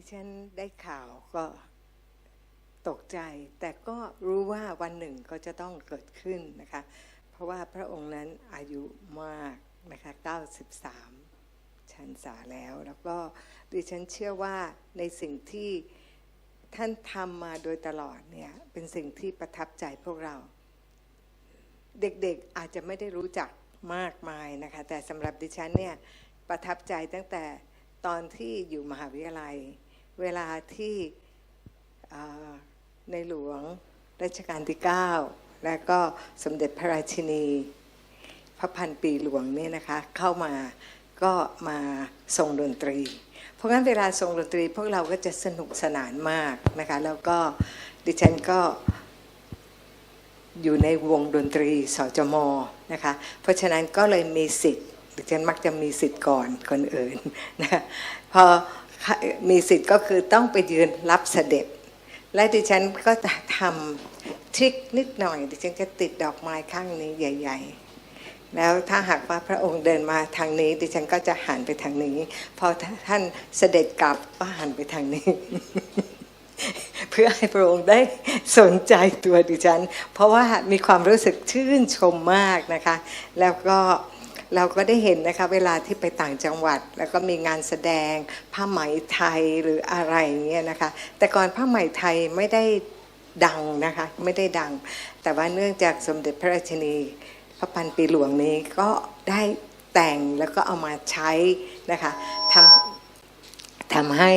ดิฉันได้ข่าวก็ตกใจ แต่ก็รู้ว่าวันหนึ่งก็จะต้องเกิดขึ้นนะคะ เพราะว่าพระองค์นั้นอายุมากนะคะ93 ชันษาแล้ว แล้วก็ดิฉันเชื่อว่าในสิ่งที่ท่านทำมาโดยตลอดเนี่ยเป็นสิ่งที่ประทับใจพวกเรา เด็กๆอาจจะไม่ได้รู้จักมากมายนะคะ แต่สำหรับดิฉันเนี่ยประทับใจตั้งแต่ตอนที่อยู่มหาวิทยาลัย เวลาที่ในหลวงรัชกาลที่ 9 และก็สมเด็จพระราชินี พระพันปีหลวงเนี่ยนะคะเข้ามาก็มาทรงดนตรี เพราะงั้นเวลาทรงดนตรี พวกเราก็จะสนุกสนานมากนะคะแล้วก็ดิฉันก็อยู่ในวงดนตรีสจมนะคะเพราะฉะนั้นก็เลยมีสิทธิ์ดิฉันมักจะมีสิทธิ์ก่อนคนอื่นนะพอ มีสิทธิ์ก็คือต้องไปยืนรับเสด็จ และดิฉันก็จะทำทริคนิดหน่อย ดิฉันจะติดดอกไม้ข้างนี้ใหญ่ ๆ แล้วถ้าหากว่าพระองค์เดินมาทางนี้ ดิฉันก็จะหันไปทางนี้ พอท่านเสด็จกลับก็หันไปทางนี้ เพื่อให้พระองค์ได้สนใจตัวดิฉัน เพราะว่ามีความรู้สึกชื่นชมมากนะคะ แล้วก็ เราก็ได้เห็นนะคะเวลาที่ไปต่างจังหวัด แล้วก็มีงานแสดงผ้าไหมไทยหรืออะไรเงี้ยนะคะ แต่ก่อนผ้าไหมไทยไม่ได้ดังนะคะไม่ได้ดัง แต่ว่าเนื่องจากสมเด็จพระราชินีพระพันปีหลวงนี้ก็ได้แต่งแล้วก็เอามาใช้นะคะทำทำให้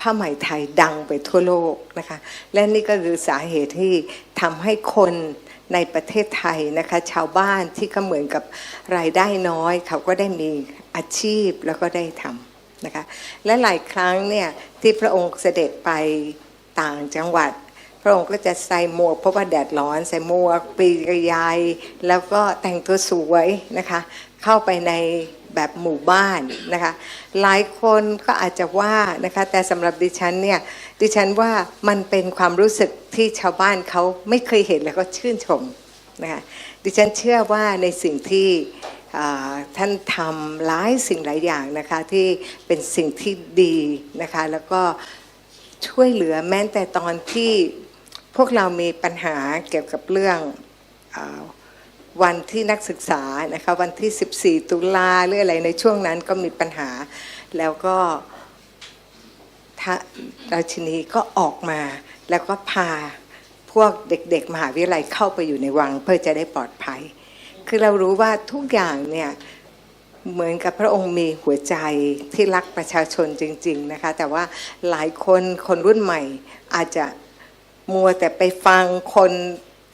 ผ้าไหมไทยดังไปทั่วโลกนะคะ และนี่ก็คือสาเหตุที่ทำให้คน ในประเทศไทยนะคะชาวบ้านที่ก็เหมือนกับรายได้น้อย เขาก็ได้มีอาชีพแล้วก็ได้ทำนะคะและหลายครั้งเนี่ยที่พระองค์เสด็จไปต่างจังหวัด พระองค์ก็จะใส่หมวกเพราะว่าแดดร้อนใส่หมวกปีกยาย แล้วก็แต่งตัวสวยนะคะ เข้าไปในแบบหมู่บ้านนะคะ หลายคนก็อาจจะว่านะคะแต่สำหรับดิฉันเนี่ยดิฉันว่ามันเป็นความรู้สึกที่ชาวบ้านเขาไม่เคยเห็นแล้วก็ชื่นชมนะคะดิฉันเชื่อว่าในสิ่งที่ท่านทำหลายสิ่งหลายอย่างนะคะที่เป็นสิ่งที่ดีนะคะแล้วก็ช่วยเหลือแม้แต่ตอนที่ พวกเรามีปัญหาเกี่ยวกับเรื่องอวันที่นักศึกษานะคะวันที่ 14 ตุลาหรืออะไรในช่วงนั้นก็มีปัญหาแล้วก็ราชินีก็ออกมา แล้วก็พาพวกเด็กๆ มหาวิทยาลัยเข้าไปอยู่ในวังเพื่อจะได้ปลอดภัย คือเรารู้ว่าทุกอย่างเนี่ยเหมือนกับพระองค์มีหัวใจที่รักประชาชนจริง ๆนะคะ แต่ว่าหลายคนคนรุ่นใหม่อาจจะ มัวแต่ไปฟังคน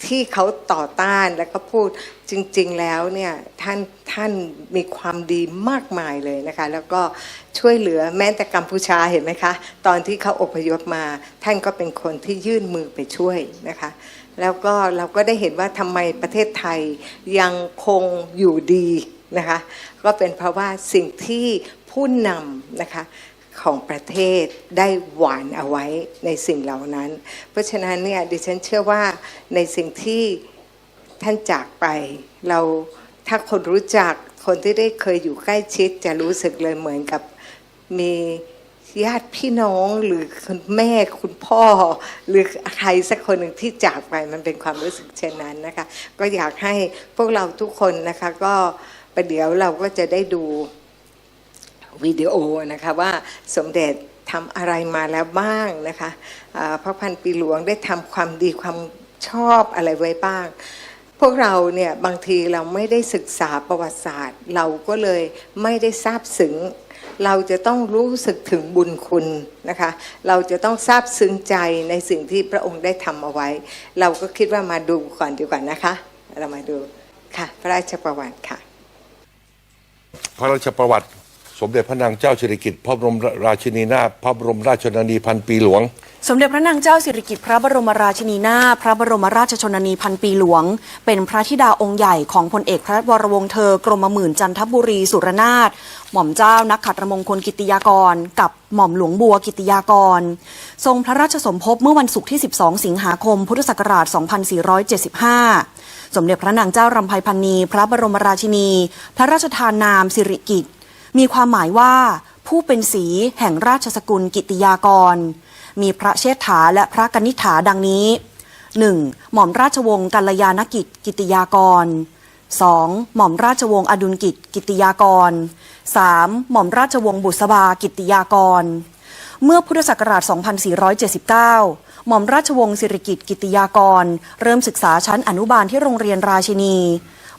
ที่เขาต่อต้านแล้วก็พูดจริง ๆ แล้วเนี่ยท่านท่านมีความดีมากมายเลยนะคะ แล้วก็ช่วยเหลือแม้แต่กัมพูชาเห็นไหมคะ ตอนที่เขาอพยพมา ท่านก็เป็นคนที่ยื่นมือไปช่วยนะคะ แล้วก็เราก็ได้เห็นว่าทำไมประเทศไทยยังคงอยู่ดีนะคะ ก็เป็นเพราะว่าสิ่งที่ผู้นำนะคะ ของประเทศได้หวานเอาไว้ในสิ่งเหล่านั้น เพราะฉะนั้นเนี่ยดิฉันเชื่อว่าในสิ่งที่ท่านจากไป เราถ้าคนรู้จักคนที่ได้เคยอยู่ใกล้ชิด จะรู้สึกเลยเหมือนกับมีญาติพี่น้องหรือคุณแม่คุณพ่อ หรือใครสักคนหนึ่งที่จากไปมันเป็นความรู้สึกเช่นนั้นนะคะ ก็อยากให้พวกเราทุกคนนะคะ ก็ประเดี๋ยวเราก็จะได้ดู วิดีโอนะคะว่าสมเด็จทำอะไรมาแล้วบ้างนะคะพระพันปีหลวงได้ทำความดีความชอบอะไรไว้บ้าง พวกเราเนี่ยบางทีเราไม่ได้ศึกษาประวัติศาสตร์ เราก็เลยไม่ได้ทราบซึ้งเราจะต้องรู้สึกถึงบุญคุณนะคะ เราจะต้องทราบซึ้งใจในสิ่งที่พระองค์ได้ทำเอาไว้ เราก็คิดว่ามาดูก่อนดีกว่านะคะ เรามาดูค่ะ พระราชประวัติค่ะ พระราชประวัติ สมเด็จพระนางเจ้าสิริกิติ์พระบรมราชินีนาถพระบรมราชชนนีพันปีหลวง สมเด็จพระนางเจ้าสิริกิติ์พระบรมราชินีนาถพระบรมราชชนนีพันปีหลวง เป็นพระธิดาองค์ใหญ่ของพลเอกพระวรวงศ์เธอกรมหมื่นจันทบุรีสุรนาถหม่อมเจ้านักขัตรมงคลกิติยากร กับหม่อมหลวงบัวกิติยากร ทรงพระราชสมภพเมื่อวันศุกร์ที่ 12 สิงหาคม พุทธศักราช 2475 สมเด็จพระนางเจ้ารำไพพันนี พระบรมราชินี พระราชทานนามสิริกิติ์ มีความหมายว่า ผู้เป็นสีแห่งราชสกุลกิติยากร มีพระเชษฐาและพระกนิษฐาดังนี้ 1. หม่อมราชวงศ์กัลยาณกิจกิติยากร 2. หม่อมราชวงศ์อดุลกิจกิติยากร 3. หม่อมราชวงศ์บุษบากิติยากร เมื่อพุทธศักราช 2479 หม่อมราชวงศ์สิริกิติกิติยากร เริ่มศึกษาชั้นอนุบาลที่โรงเรียนราชินี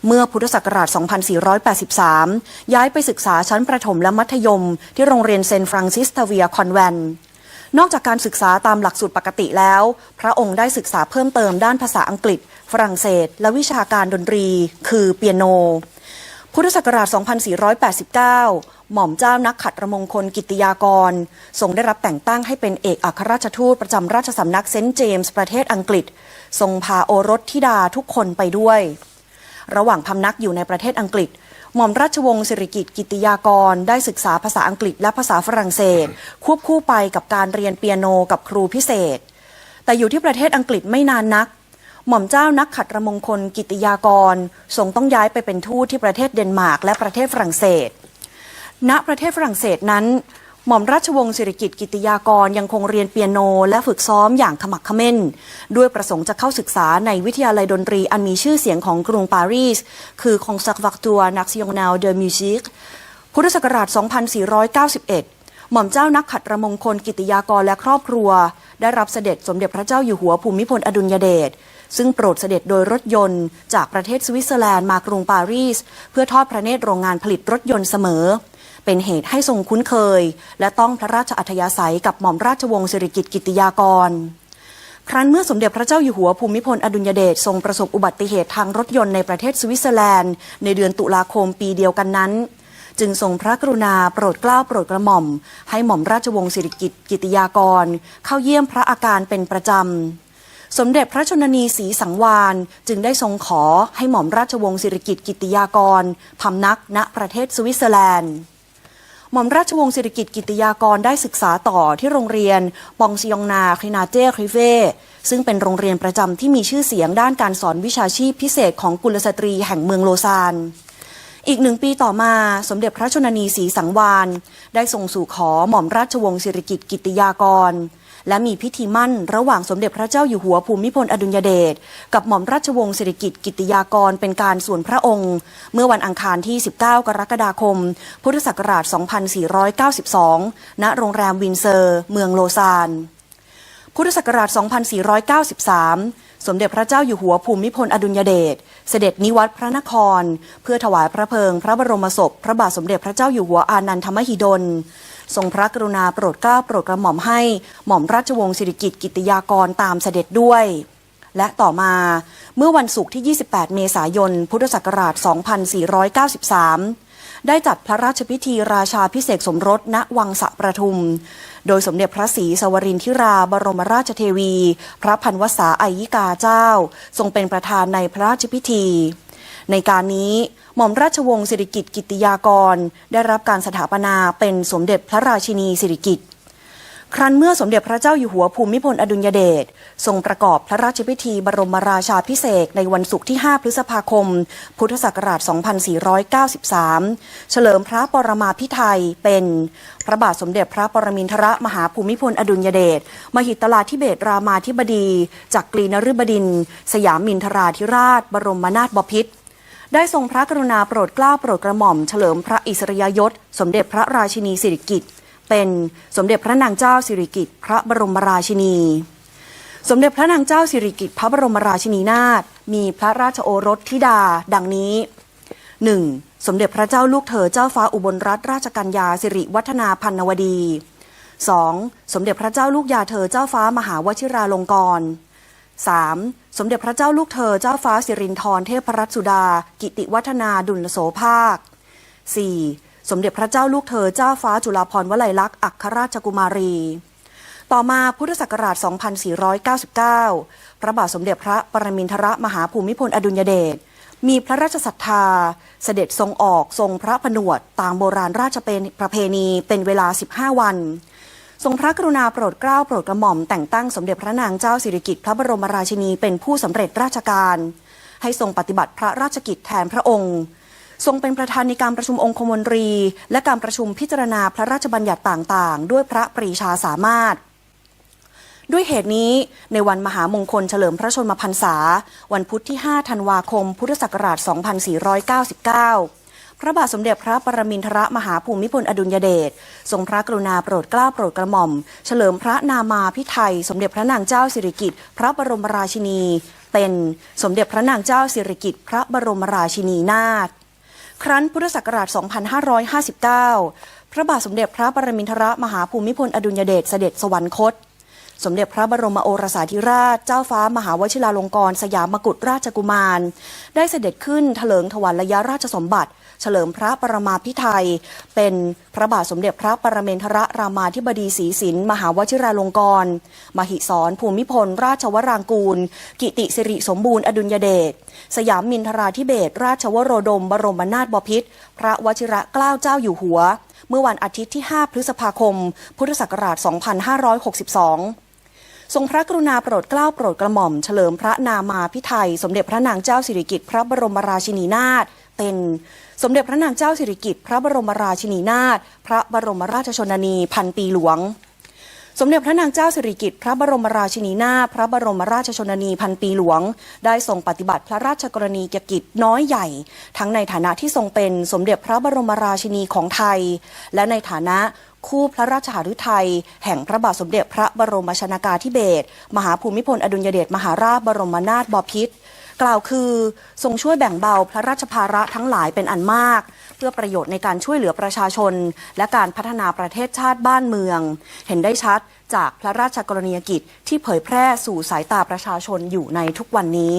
เมื่อพุทธศักราช 2483 ย้ายไปศึกษาชั้นประถมและมัธยม ที่โรงเรียนเซนฟรังซิสทเวียคอนแวนนอกจากการศึกษาตามหลักสูตรปกติแล้ว พระองค์ได้ศึกษาเพิ่มเติมด้านภาษาอังกฤษ ฝรั่งเศส และวิชาการดนตรี คือเปียโน พุทธศักราช 2489 หม่อมเจ้านักขัดระมงคลกิติยากรทรงได้รับแต่งตั้งให้เป็นเอกอัครราชทูตประจำราชสำนักเซนต์เจมส์ประเทศอังกฤษ ทรงพาโอรสธิดาทุกคนไปด้วย ระหว่างพำนักอยู่ในประเทศอังกฤษ หม่อมราชวงศ์สิริกิติ์กิติยากร ได้ศึกษาภาษาอังกฤษและภาษาฝรั่งเศส ควบคู่ไปกับการเรียนเปียโนกับครูพิเศษ แต่อยู่ที่ประเทศอังกฤษไม่นานนัก หม่อมเจ้านักขัดระมงคลกิติยากรทรงต้องย้ายไปเป็นทูตที่ประเทศเดนมาร์กและประเทศฝรั่งเศส ณประเทศฝรั่งเศสนั้น หม่อมราชวงศ์สิริกิติ์กิติยากรยังคงเรียนเปียโน และฝึกซ้อมอย่างขมักขม้น ด้วยประสงค์จะเข้าศึกษาในวิทยาลัยดนตรีอันมีชื่อเสียงของกรุงปารีส คือ Conservatoire National de Musique พุทธศักราช 2491 หม่อมเจ้านักขัดระมงคลกิติยากรและครอบครัว ได้รับเสด็จสมเด็จพระเจ้าอยู่หัวภูมิพลอดุลยเดชซึ่งโปรดเสด็จโดยรถยนต์ จากประเทศสวิตเซอร์แลนด์มากรุงปารีส เพื่อทอดพระเนตรโรงงานผลิตรถยนต์เสมอ เป็นเหตุให้ทรงคุ้นเคย และต้องพระราชอัธยาศัยกับหม่อมราชวงศ์สิริกิติ์กิติยากร ครั้นเมื่อสมเด็จพระเจ้าอยู่หัวภูมิพลอดุลยเดชทรงประสบอุบัติเหตุทางรถยนต์ในประเทศสวิตเซอร์แลนด์ ในเดือนตุลาคมปีเดียวกันนั้น จึงทรงพระกรุณาโปรดเกล้าโปรดกระหม่อม ให้หม่อมราชวงศ์สิริกิติ์กิติยากร เข้าเยี่ยมพระอาการเป็นประจำสมเด็จพระชนนีศรีสังวานจึงได้ทรงขอให้หม่อมราชวงศ์สิริกิติ์กิติยากรพำนักณประเทศสวิตเซอร์แลนด์ หม่อมราชวงศ์สิริกิติ์กิติยากรได้ศึกษาต่อที่โรงเรียน ปองซิยองนาครินาเจคริเวซึ่งเป็นโรงเรียนประจำที่มีชื่อเสียงด้านการสอนวิชาชีพพิเศษของกุลสตรีแห่งเมืองโลซานอีกหนึ่งปีต่อมาสมเด็จพระชนนีศรีสังวานได้ส่งสู่ขอหม่อมราชวงศ์สิริกิติ์กิติยากร และมีพิธีมั่นระหว่างสมเด็จพระเจ้าอยู่หัวภูมิพลอดุลยเดชกับหม่อมราชวงศ์สิริกิติ์กิติยากรเป็นการส่วนพระองค์ เมื่อวันอังคารที่ 19 กรกฎาคม พุทธศักราช 2492 ณ โรงแรมวินเซอร์ เมืองโลซานพุทธศักราช 2493 สมเด็จพระเจ้าอยู่หัวภูมิพลอดุลยเดช เสด็จนิวัตรพระนคร เพื่อถวายพระเพลิงพระบรมศพ พระบาทสมเด็จพระเจ้าอยู่หัวอานันทมหิดล ทรงพระกรุณาโปรดเกล้าโปรดกระหม่อมให้หม่อมราชวงศ์สิริกิติ์กิติยากรตามเสด็จด้วยและต่อมาเมื่อวันศุกร์ที่ 28 เมษายน พุทธศักราช 2493 ได้จัดพระราชพิธีราชาพิเศษสมรสณวังสะประทุม โดยสมเด็จพระศรีสวรินทิราบรมราชเทวี พระพันวษาไอยิกาเจ้า ทรงเป็นประธานในพระราชพิธี ในการนี้หม่อมราชวงศ์สิริกิติ์กิติยากร ได้รับการสถาปนาเป็นสมเด็จพระราชินีสิริกิติ์ครั้นเมื่อสมเด็จพระเจ้าอยู่หัวภูมิพลอดุลยเดชทรงประกอบพระราชพิธีบรมราชาพิเศษในวันศุกร์ที่ 5 พฤษภาคม พุทธศักราช 2493 เฉลิมพระปรมาภิไธยเป็น พระบาทสมเด็จพระปรมินทรมหาภูมิพลอดุลยเดชมหิตลาธิเบศรามาธิบดี จากกรีนฤบดินทร์สยามมินทราธิราช บรมนาถบพิตร ได้ทรงพระกรุณาโปรดเกล้าโปรดกระหม่อมเฉลิมพระอิสริยยศ สมเด็จพระราชินีสิริกิติ์เป็นสมเด็จพระนางเจ้าสิริกิติ์พระบรมราชินี สมเด็จพระนางเจ้าสิริกิติ์พระบรมราชินีนาถมีพระราชโอรสธิดา ดังนี้ 1. สมเด็จพระเจ้าลูกเธอเจ้าฟ้าอุบลรัตนราชกัญญาสิริวัฒนาพันนวดี 2. สมเด็จพระเจ้าลูกยาเธอเจ้าฟ้ามหาวชิราลงกรณ์ 3. สมเด็จพระเจ้าลูกเธอเจ้าฟ้าสิรินธรเทพรัตนสุดา กิติวัฒนาดุลโสภาค 4. สมเด็จพระเจ้าลูกเธอเจ้าฟ้าจุฬาภรณ์วลัยลักษณ์อัครราชกุมารี ต่อมาพุทธศักราช 2499 พระบาทสมเด็จพระปรมินทรมหาภูมิพลอดุลยเดชมีพระราชศรัทธา เสด็จทรงออกทรงพระผนวดตามโบราณราชเป็นประเพณีเป็นเวลา 15 วัน ทรงพระกรุณาโปรดเกล้าโปรดกระหม่อมแต่งตั้งสมเด็จพระนางเจ้าสิริกิติ์พระบรมราชินีเป็นผู้สำเร็จราชการ ให้ทรงปฏิบัติพระราชกิจแทนพระองค์ ทรงเป็นประธานในการประชุมองคมนตรี และการประชุมพิจารณาพระราชบัญญัติต่างๆ ด้วยพระปรีชาสามารถด้วยเหตุนี้ในวันมหามงคลเฉลิมพระชนมพรรษา วันพุธที่ 5 ธันวาคม พุทธศักราช 2499 พระบาทสมเด็จพระปรมินทรมหาภูมิพลอดุลยเดชทรงพระกรุณาโปรดเกล้าโปรดกระหม่อม เฉลิมพระนามาพิไทย สมเด็จพระนางเจ้าสิริกิติ์พระบรมราชินี เป็นสมเด็จพระนางเจ้าสิริกิติ์พระบรมราชินีนาถครั้นพุทธศักราช 2559 พระบาทสมเด็จพระปรมินทรมหาภูมิพลอดุลยเดชเสด็จสวรรคต สมเด็จพระบรมโอรสาธิราช เจ้าฟ้ามหาวชิราลงกรณ์สยามกุฎราชกุมาร ได้เสด็จขึ้นถลิงถวัลยราชสมบัติ เฉลิมพระปรมาภิไธยเป็นพระบาทสมเด็จพระปรเมนทรรามาธิบดีศรีสินมหาวชิราลงกรณ์มหิศรภูมิพล ราชวรางกูล กิติสิริสมบูรณ์อดุลยเดชสยามมินทราธิเบศรราชวโรดม บรมนาถบพิตรพระวชิระเกล้าเจ้าอยู่หัว เมื่อวันอาทิตย์ที่ 5 พฤษภาคม พุทธศักราช 2562 ทรงพระกรุณาโปรดเกล้าโปรดกระหม่อม เฉลิมพระนามาพิไทย สมเด็จพระนางเจ้าสิริกิติ์พระบรมราชินีนาถเป็นสมเด็จพระนางเจ้าสิริกิติ์พระบรมราชินีนาถพระบรมราชชนนีพันปีหลวง สมเด็จพระนางเจ้าสิริกิติ์พระบรมราชินีนาถพระบรมราชชนนีพันปีหลวง ได้ทรงปฏิบัติพระราชกรณียกิจน้อยใหญ่ ทั้งในฐานะที่ทรงเป็นสมเด็จพระบรมราชินีของไทย และในฐานะคู่พระราชหฤทัยแห่งพระบาทสมเด็จพระบรมชนากาธิเบศรมหาภูมิพลอดุลยเดชมหาราชบรมนาถบพิตร กล่าวคือทรงช่วยแบ่งเบาพระราชภาระทั้งหลายเป็นอันมาก เพื่อประโยชน์ในการช่วยเหลือประชาชน และการพัฒนาประเทศชาติบ้านเมือง เห็นได้ชัดจากพระราชกรณียกิจที่เผยแพร่สู่สายตาประชาชนอยู่ในทุกวันนี้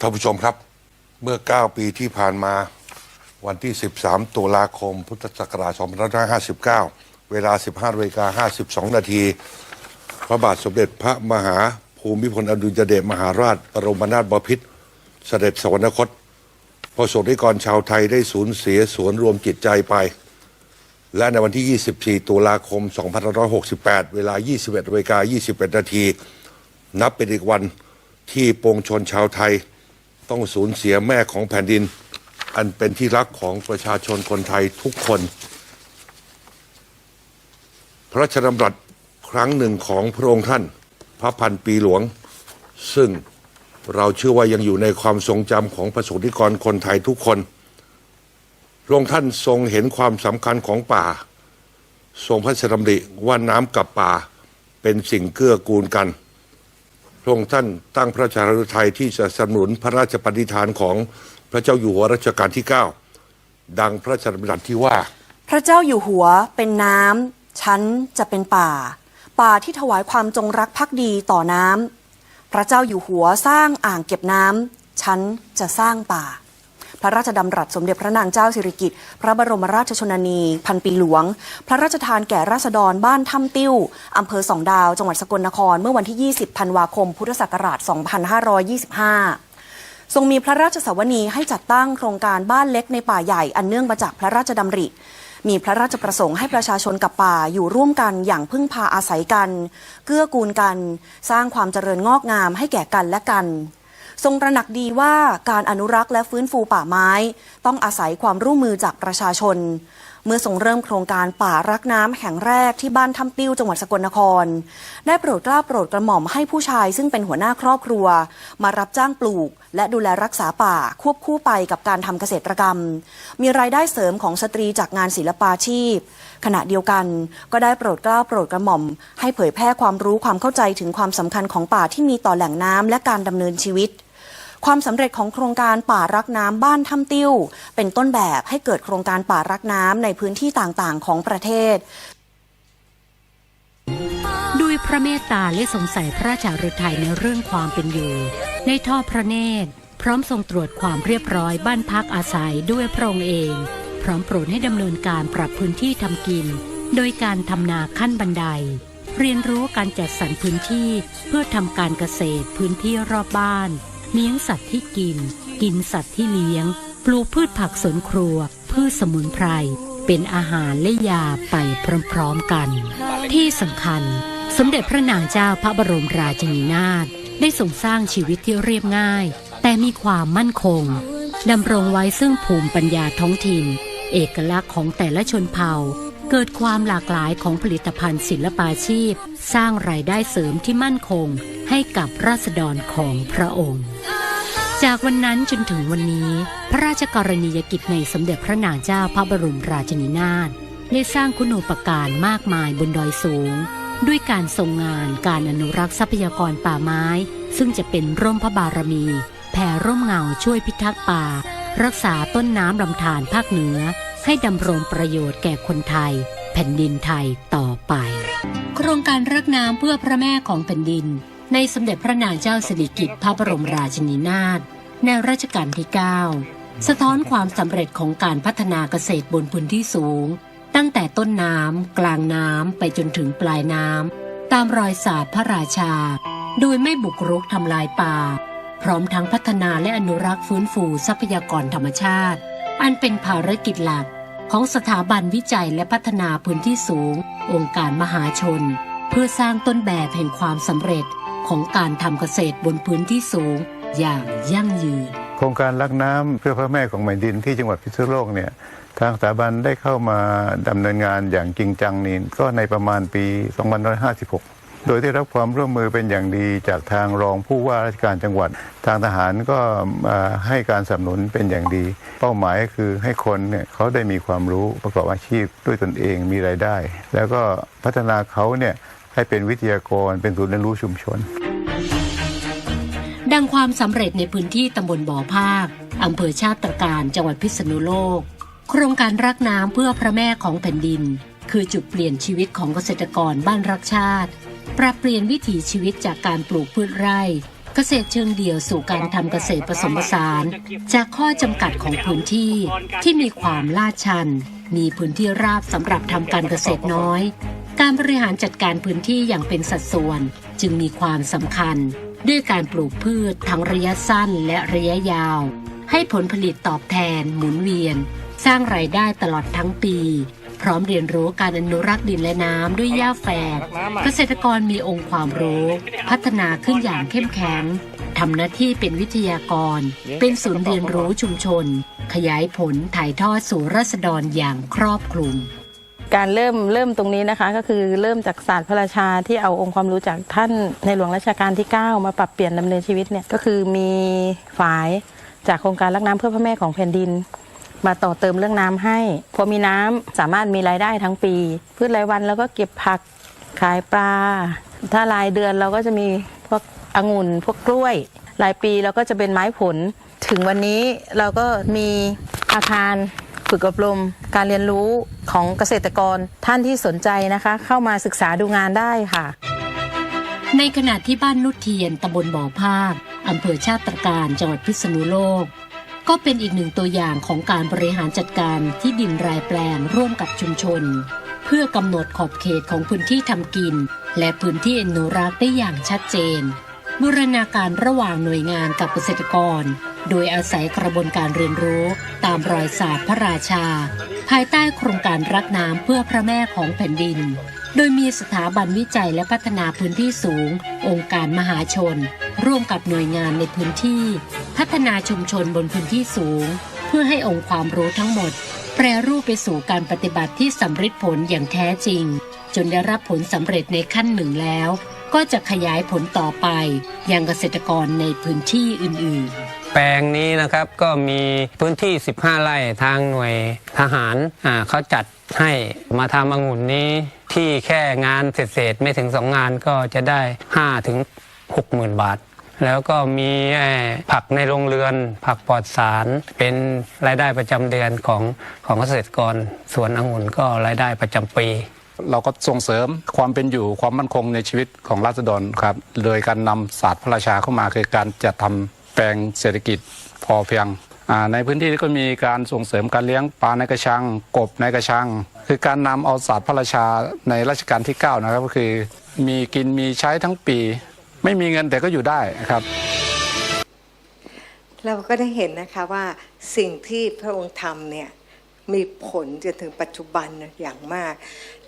ท่านผู้ชมครับเมื่อ 9 ปีที่ผ่านมาวันที่ 13 ตุลาคม พุทธศักราช2559 เวลา 15นาฬิกา52 นาที พระบาทสมเด็จพระมหา ภูมิพลอดุลยเดชมหาราชบรมนาถบพิตรเสด็จสวรรคตประสบนิกรชาวไทยได้สูญเสียสวนรวมจิตใจไป และในวันที่ 24 ตุลาคม 2568 เวลา 21นาฬิกา21 นาที นับเป็นอีกวันที่ปวงชนชาวไทย ต้องสูญเสียแม่ของแผ่นดิน อันเป็นที่รักของประชาชนคนไทยทุกคน พระราชดำรัสครั้งหนึ่งของพระองค์ท่าน พระพันปีหลวง ซึ่งเราเชื่อว่ายังอยู่ในความทรงจำของประสบนิกรคนไทยทุกคนพระองค์ท่านทรงเห็นความสำคัญของป่า ทรงพระราชดำริว่าน้ำกับป่าเป็นสิ่งเกื้อกูลกันพระองค์ท่านตั้งพระราชาฤทัยที่จะสนับสนุนพระราชปณิธานของพระเจ้าอยู่หัวรัชกาลที่ 9 ดังพระราชดำรัสที่ว่า พระเจ้าอยู่หัวเป็นน้ำฉันจะเป็นป่า ป่าที่ถวายความจงรักภักดีต่อน้ำพระเจ้าอยู่หัวสร้างอ่างเก็บน้ำฉันจะสร้างป่า พระราชดำรัสสมเด็จพระนางเจ้าสิริกิติ์พระบรมราชชนนี พันปีหลวง พระราชทานแก่ราษฎรบ้านถ้ำติ้วอำเภอสองดาว จังหวัดสกลนคร เมื่อวันที่ 20 ธันวาคม พุทธศักราช 2525ทรงมีพระราชสวนีให้จัดตั้งโครงการบ้านเล็กในป่าใหญ่อันเนื่องมาจากพระราชดำริ มีพระราชประสงค์ให้ประชาชนกับป่าอยู่ร่วมกันอย่างพึ่งพาอาศัยกัน เกื้อกูลกัน สร้างความเจริญงอกงามให้แก่กันและกัน ทรงตระหนักดีว่าการอนุรักษ์และฟื้นฟูป่าไม้ ต้องอาศัยความร่วมมือจากประชาชน เมื่อทรงเริ่มโครงการป่ารักน้ำแห่งแรกที่บ้านถ้ำติ้วจังหวัดสกลนคร ได้โปรดเกล้าโปรดกระหม่อมให้ผู้ชายซึ่งเป็นหัวหน้าครอบครัว มารับจ้างปลูก และดูแลรักษาป่าควบคู่ไปกับการทำเกษตรกรรม มีรายได้เสริมของสตรีจากงานศิลปาชีพ ขณะเดียวกัน ก็ได้โปรดเกล้าโปรดกระหม่อม ให้เผยแพร่ความรู้ความเข้าใจถึงความสำคัญของป่าที่มีต่อแหล่งน้ำและการดำเนินชีวิต ความสำเร็จของโครงการป่ารักน้ำบ้านถ้ำติ้ว เป็นต้นแบบให้เกิดโครงการป่ารักน้ำในพื้นที่ต่างๆ ของประเทศด้วยพระเมตตาและสงสัยพระราชาฤทัยในเรื่องความเป็นอยู่ ในท่อพระเนตร พร้อมทรงตรวจความเรียบร้อยบ้านพักอาศัยด้วยพระองค์เอง พร้อมโปรดให้ดำเนินการปรับพื้นที่ทำกิน โดยการทำนาขั้นบันได เรียนรู้การจัดสรรพื้นที่เพื่อทำการเกษตรพื้นที่รอบบ้าน เลี้ยงสัตว์ที่กิน กินสัตว์ที่เลี้ยง ปลูกพืชผักสวนครัว พืชสมุนไพร เป็นอาหารและยาไปพร้อมๆกัน ที่สำคัญ สมเด็จพระนางเจ้าพระบรมราชินีนาถได้ทรงสร้างชีวิตที่เรียบง่าย แต่มีความมั่นคงดำรงไว้ซึ่งภูมิปัญญาท้องถิ่น เอกลักษณ์ของแต่ละชนเผ่า เกิดความหลากหลายของผลิตภัณฑ์ศิลปาชีพ สร้างรายได้เสริมที่มั่นคงให้กับราษฎรของพระองค์ จากวันนั้นจนถึงวันนี้ พระราชกรณียกิจในสมเด็จพระนางเจ้าพระบรมราชินีนาถได้สร้างคุณูปการมากมายบนดอยสูง ด้วยการทรงงานการอนุรักษ์ทรัพยากรป่าไม้ ซึ่งจะเป็นร่มพระบารมี แผ่ร่มเงาช่วยพิทักษ์ป่า รักษาต้นน้ำลำธารภาคเหนือ ให้ดำรงประโยชน์แก่คนไทย แผ่นดินไทยต่อไป โครงการรักน้ำเพื่อพระแม่ของแผ่นดิน ในสมเด็จพระนางเจ้าสิริกิติ์พระบรมราชินีนาถในรัชกาลที่ 9 สะท้อนความสำเร็จของการพัฒนาเกษตรบนพื้นที่สูง ตั้งแต่ต้นน้ำกลางน้ำไปจนถึงปลายน้ำตามรอยศาสตร์พระราชา โดยไม่บุกรุกทำลายป่า พร้อมทั้งพัฒนาและอนุรักษ์ฟื้นฟูทรัพยากรธรรมชาติ อันเป็นภารกิจหลัก ของสถาบันวิจัยและพัฒนาพื้นที่สูง องค์การมหาชน เพื่อสร้างต้นแบบแห่งความสำเร็จของการทำเกษตรบนพื้นที่สูงอย่างยั่งยืน โครงการรักน้ำเพื่อพระแม่ของแผ่นดินที่จังหวัดพิษณุโลกเนี่ยทางสถาบันได้เข้ามาดำเนินงานอย่างจริงจังนี่ก็ในประมาณปี 2556 โดยได้รับความร่วมมือเป็นอย่างดีจากทางรองผู้ว่าราชการจังหวัด ทางทหารก็ให้การสนับสนุนเป็นอย่างดี เป้าหมายก็คือให้คนเนี่ยเขาได้มีความรู้ประกอบอาชีพด้วยตนเองมีรายได้ แล้วก็พัฒนาเขาเนี่ยให้เป็นวิทยากรเป็นศูนย์เรียนรู้ชุมชน ดังความสำเร็จในพื้นที่ตำบลบ่อภาคอำเภอชาติตรการจังหวัดพิษณุโลก โครงการรักน้ำเพื่อพระแม่ของแผ่นดิน คือจุดเปลี่ยนชีวิตของเกษตรกรบ้านรักชาติ ปรับเปลี่ยนวิถีชีวิตจากการปลูกพืชไร่ เกษตรเชิงเดี่ยวสู่การทำเกษตรผสมผสาน จากข้อจำกัดของพื้นที่ที่มีความลาดชัน มีพื้นที่ราบสำหรับทำการเกษตรน้อย การบริหารจัดการพื้นที่อย่างเป็นสัดส่วน จึงมีความสำคัญ ด้วยการปลูกพืชทั้งระยะสั้นและระยะยาว ให้ผลผลิตตอบแทนหมุนเวียน สร้างรายได้ตลอดทั้งปี พร้อมเรียนรู้การอนุรักษ์ดินและน้ำด้วยหญ้าแฝกเกษตรกรมีองค์ความรู้ พัฒนาขึ้นอย่างเข้มแข็งทำหน้าที่เป็นวิทยากร เป็นศูนย์เรียนรู้ชุมชน ขยายผลถ่ายทอดสู่ราษฎรอย่างครอบคลุมการเริ่มเริ่มตรงนี้นะคะก็คือเริ่มจากศาสตร์พระราชาที่เอาองค์ความรู้จากท่านในหลวงรัชกาลที่ 9 มาปรับเปลี่ยนดำเนินชีวิตเนี่ยก็คือมีฝ่ายจากโครงการรักน้ำเพื่อพระแม่ของแผ่นดิน มาต่อเติมเรื่องน้ำให้ พอมีน้ำสามารถมีรายได้ทั้งปี พืชรายวันแล้วก็เก็บผักขายปลา ถ้ารายเดือนเราก็จะมีพวกองุ่นพวกกล้วย รายปีเราก็จะเป็นไม้ผล ถึงวันนี้เราก็มีอาคารฝึกอบรมการเรียนรู้ของเกษตรกรท่านที่สนใจนะคะ เข้ามาศึกษาดูงานได้ค่ะ ในขณะที่บ้านนุชเทียนตำบลบ่อภาคอำเภอชาติตรการจังหวัดพิษณุโลก ก็เป็นอีกหนึ่งตัวอย่างของการบริหารจัดการที่ดินรายแปลงร่วมกับชุมชน เพื่อกำหนดขอบเขตของพื้นที่ทำกิน และพื้นที่อนุรักษ์ได้อย่างชัดเจน บูรณาการระหว่างหน่วยงานกับเกษตรกร โดยอาศัยกระบวนการเรียนรู้ ตามรอยศาสตร์พระราชา ภายใต้โครงการรักน้ำเพื่อพระแม่ของแผ่นดิน โดยมีสถาบันวิจัยและพัฒนาพื้นที่สูง องค์การมหาชน ร่วมกับหน่วยงานในพื้นที่ พัฒนาชุมชนบนพื้นที่สูง เพื่อให้องค์ความรู้ทั้งหมด แปรรูปไปสู่การปฏิบัติที่สำเร็จผลอย่างแท้จริง จนได้รับผลสำเร็จในขั้นหนึ่งแล้ว ก็จะขยายผลต่อไปยังเกษตรกรในพื้นที่อื่น ๆแปลงนี้นะครับก็มีพื้นที่ 15 ไร่ทางหน่วยทหารเขาจัดให้มาทำองุ่นนี้ที่แค่งานเศษๆไม่ถึง 2 งานก็จะได้ 5 ถึง6หมื่นบาท แล้วก็มีผักในโรงเรือน ผักปลอดสาร เป็นรายได้ประจำเดือนของของเกษตรกรสวนองุ่นก็รายได้ประจำปีเราก็ส่งเสริมความเป็นอยู่ความมั่นคงในชีวิตของราษฎรครับ โดยการนำศาสตร์พระราชาเข้ามาคือการจัดทำแปลงเศรษฐกิจพอเพียง ในพื้นที่ก็มีการส่งเสริมการเลี้ยงปลาในกระชัง กบในกระชัง คือการนำเอาศาสตร์พระราชาในรัชกาลที่ 9 นะครับก็คือมีกินมีใช้ทั้งปี ไม่มีเงินแต่ก็อยู่ได้ครับ เราก็ได้เห็นนะคะว่าสิ่งที่พระองค์ทำเนี่ยมีผลจนถึงปัจจุบันอย่างมาก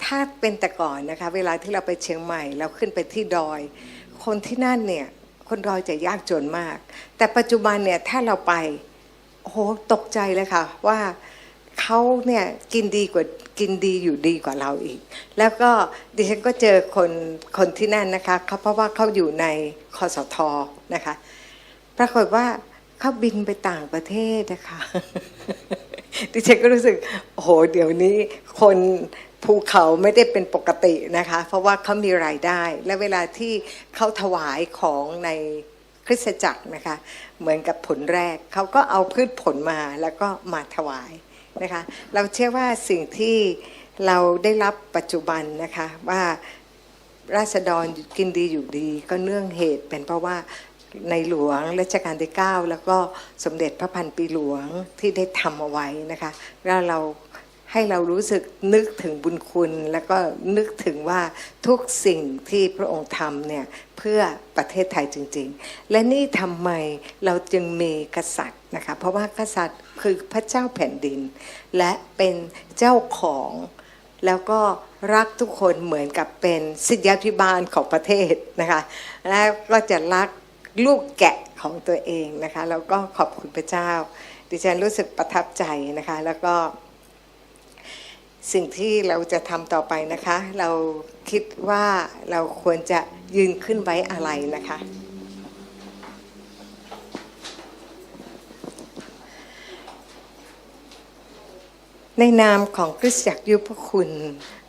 ถ้าเป็นแต่ก่อนนะคะ เวลาที่เราไปเชียงใหม่เราขึ้นไปที่ดอย คนที่นั่นเนี่ยคนดอยจะยากจนมาก แต่ปัจจุบันเนี่ยถ้าเราไปโอ้โหตกใจเลยค่ะว่า เขาเนี่ยกินดีกว่ากินดีอยู่ดีกว่าเราอีก แล้วก็ดิฉันก็เจอคนคนที่นั่นนะคะเขาเพราะว่าเขาอยู่ในคอสทอนะคะปรากฏว่าเขาบินไปต่างประเทศนะคะดิฉันก็รู้สึกโอ้โหเดี๋ยวนี้คนภูเขาไม่ได้เป็นปกตินะคะ เพราะว่าเขามีรายได้ และเวลาที่เขาถวายของในคริสตจักรนะคะ เหมือนกับผลแรกเขาก็เอาพืชผลมาแล้วก็มาถวาย นะคะเราเชื่อว่าสิ่งที่เราได้รับปัจจุบันนะคะว่าราษฎรกินดีอยู่ดีก็เนื่องเหตุเป็นเพราะว่าในหลวงรัชกาลที่ 9 แล้วก็สมเด็จพระพันปีหลวงที่ได้ทำเอาไว้นะคะแล้วเรา ให้เรารู้สึกนึกถึงบุญคุณ แล้วก็นึกถึงว่าทุกสิ่งที่พระองค์ทำเนี่ยเพื่อประเทศไทยจริง ๆ และนี่ทำไมเราจึงมีกษัตริย์นะคะเพราะว่ากษัตริย์คือพระเจ้าแผ่นดิน และเป็นเจ้าของแล้วก็รักทุกคนเหมือนกับเป็นสิทธยาภิบาลของประเทศนะคะแล้วก็จะรักลูกแกะของตัวเองนะคะแล้วก็ขอบคุณพระเจ้า ดิฉันรู้สึกประทับใจนะคะแล้วก็ สิ่งที่เราจะทำต่อไปนะคะ เราคิดว่าเราควรจะยืนขึ้นไว้อะไรนะคะ ในนามของคริสตจักรยุพคุณ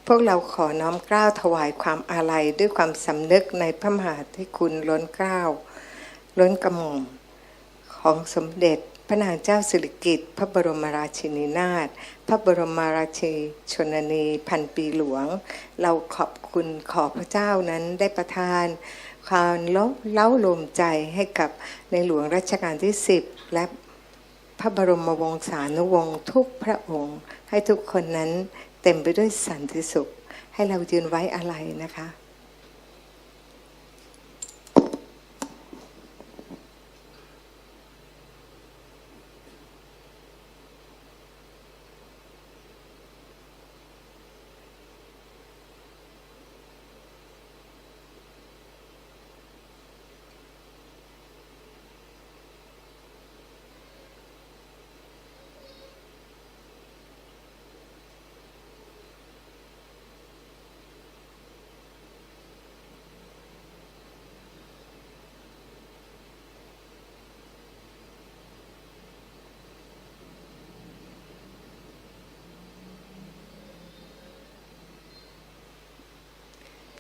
พวกเราขอน้อมกล้าวถวายความอาลัยด้วยความสำนึกในพระมหาธิคุณล้นเกล้าล้นกระหม่อมของสมเด็จพระนางเจ้าสิริกิติ์พระบรมราชินีนาถ พระบรมราชิชนนีพันปีหลวง เราขอบคุณขอพระเจ้านั้นได้ประทานความเล้าเล้าลมใจให้กับในหลวงรัชกาลที่ 10 และพระบรมวงศานุวงศ์ทุกพระองค์ ให้ทุกคนนั้นเต็มไปด้วยสันติสุข ให้เรายืนไว้อะไรนะคะ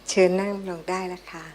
เชิญนั่งลงได้แล้วค่ะ